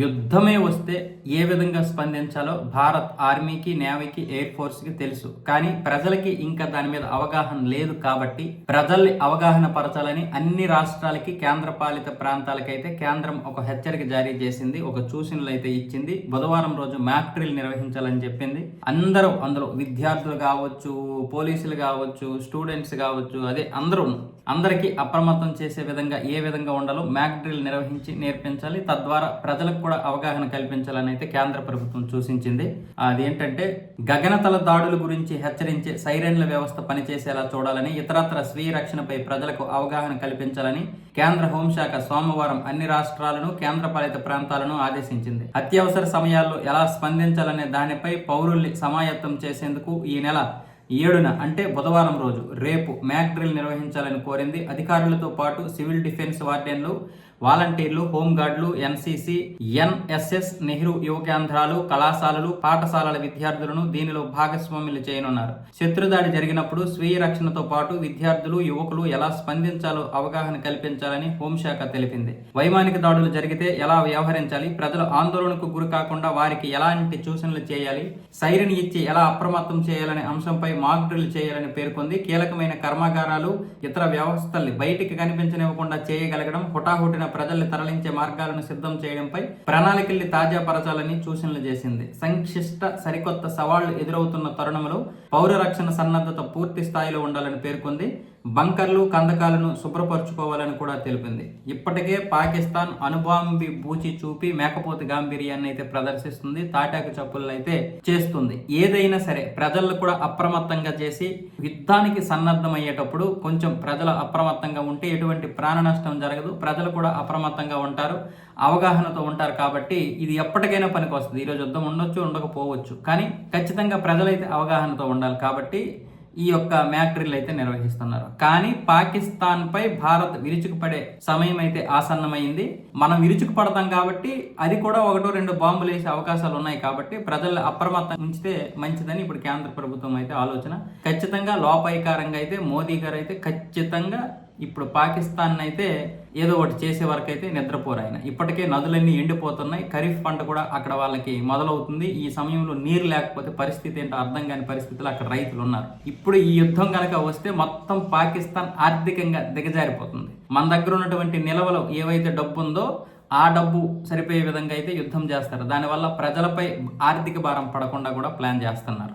యుద్ధమే వస్తే ఏ విధంగా స్పందించాలో భారత్ ఆర్మీకి నేవీకి ఎయిర్ ఫోర్స్కి తెలుసు. కానీ ప్రజలకి ఇంకా దాని మీద అవగాహన లేదు కాబట్టి ప్రజల్ని అవగాహన పరచాలని అన్ని రాష్ట్రాలకి కేంద్ర పాలిత ప్రాంతాలకైతే కేంద్రం ఒక హెచ్చరిక జారీ చేసింది ఒక సూచనలు అయితే ఇచ్చింది. బుధవారం రోజు మ్యాక్ డ్రిల్ నిర్వహించాలని చెప్పింది. అందరూ అందులో విద్యార్థులు కావచ్చు పోలీసులు కావచ్చు స్టూడెంట్స్ కావచ్చు అదే అందరూ అందరికీ అప్రమత్తం చేసే విధంగా ఏ విధంగా ఉండాలో మ్యాక్ డ్రిల్ నిర్వహించి నేర్పించాలి. తద్వారా ప్రజలకు కూడా అవగాహన కల్పించాలని అయితే కేంద్ర ప్రభుత్వం సూచించింది. అదేంటంటే గగనతల దాడుల గురించి హెచ్చరించే సైరన్ల వ్యవస్థ పనిచేసేలా చూడాలని ఇతరత్ర స్వీయ రక్షణపై ప్రజలకు అవగాహన కల్పించాలని కేంద్ర హోంశాఖ సోమవారం అన్ని రాష్ట్రాలను కేంద్రపాలిత ప్రాంతాలను ఆదేశించింది. అత్యవసర సమయాల్లో ఎలా స్పందించాలనే దానిపై పౌరుల్ని సమాయత్తం చేసేందుకు ఈ నెల ఏడున అంటే బుధవారం రోజు రేపు మ్యాక్ డ్రిల్ నిర్వహించాలని కోరింది. అధికారులతో పాటు సివిల్ డిఫెన్స్ వార్డెన్లు వాలంటీర్లు హోంగార్డులు ఎన్సీసీ ఎన్ఎస్ఎస్ నెహ్రూ యువ కేంద్రాలు కళాశాలలు పాఠశాలల విద్యార్థులను దీనిలో భాగస్వాములు చేయనున్నారు. శత్రుదాడి జరిగినప్పుడు స్వీయ రక్షణతో పాటు విద్యార్థులు యువకులు ఎలా స్పందించాలో అవగాహన కల్పించాలని హోంశాఖ తెలిపింది. వైమానిక దాడులు జరిగితే ఎలా వ్యవహరించాలి ప్రజలు ఆందోళనకు గురి కాకుండా వారికి ఎలాంటి సూచనలు చేయాలి సైరన్ ఇచ్చి ఎలా అప్రమత్తం చేయాలనే అంశంపై మాక్ డ్రిల్ చేయాలని పేర్కొంది. కీలకమైన కర్మాగారాలు ఇతర వ్యవస్థల్ని బయటికి కనిపించనివ్వకుండా చేయగలగడం హుటాహుటిన ప్రజల్ని తరలించే మార్గాలను సిద్ధం చేయడంపై ప్రణాళికల్ని తాజా పరచాలని సూచనలు చేసింది. సంక్షిష్ట సరికొత్త సవాళ్ళు ఎదురవుతున్న తరుణంలో పౌర రక్షణ సన్నద్ధత పూర్తి స్థాయిలో ఉండాలని పేర్కొంది. బంకర్లు కందకాలను శుభ్రపరచుకోవాలని కూడా తెలిపింది. ఇప్పటికే పాకిస్తాన్ అనుబాంబి బూచి చూపి మేకపోతి గాంభీర్యాన్ని అయితే ప్రదర్శిస్తుంది తాటాకు చప్పులను అయితే చేస్తుంది. ఏదైనా సరే ప్రజలను కూడా అప్రమత్తంగా చేసి యుద్ధానికి సన్నద్ధమయ్యేటప్పుడు కొంచెం ప్రజలు అప్రమత్తంగా ఉంటే ఎటువంటి ప్రాణ నష్టం జరగదు. ప్రజలు కూడా అప్రమత్తంగా ఉంటారు అవగాహనతో ఉంటారు కాబట్టి ఇది ఎప్పటికైనా పనికి వస్తుంది. ఈరోజు యుద్ధం ఉండొచ్చు ఉండకపోవచ్చు. కానీ ఖచ్చితంగా ప్రజలైతే అవగాహనతో ఉండాలి కాబట్టి ఈ యొక్క మ్యాక్ అయితే నిర్వహిస్తున్నారు. కానీ పాకిస్తాన్ పై భారత్ విరుచుకుపడే సమయం అయితే ఆసన్నమైంది. మనం విరుచుకుపడతాం కాబట్టి అది కూడా ఒకటో రెండు బాంబులు వేసే అవకాశాలు ఉన్నాయి కాబట్టి ప్రజలు అప్రమత్తం ఉంచితే మంచిదని ఇప్పుడు కేంద్ర ప్రభుత్వం అయితే ఆలోచన. ఖచ్చితంగా లోపాయికారంగా అయితే మోదీ గారు అయితే ఖచ్చితంగా ఇప్పుడు పాకిస్తాన్ అయితే ఏదో ఒకటి చేసే వరకు అయితే నిద్రపోరు ఆయన. ఇప్పటికే నదులన్నీ ఎండిపోతున్నాయి. ఖరీఫ్ పంట కూడా అక్కడ వాళ్ళకి మొదలవుతుంది. ఈ సమయంలో నీరు లేకపోతే పరిస్థితి ఏంటో అర్థం కాని పరిస్థితులు అక్కడ రైతులు ఉన్నారు. ఇప్పుడు ఈ యుద్ధం కనుక వస్తే మొత్తం పాకిస్తాన్ ఆర్థికంగా దిగజారిపోతుంది. మన దగ్గర ఉన్నటువంటి నిల్వలు ఏవైతే డబ్బు ఉందో ఆ డబ్బు సరిపోయే విధంగా అయితే యుద్ధం చేస్తారు. దానివల్ల ప్రజలపై ఆర్థిక భారం పడకుండా కూడా ప్లాన్ చేస్తున్నారు.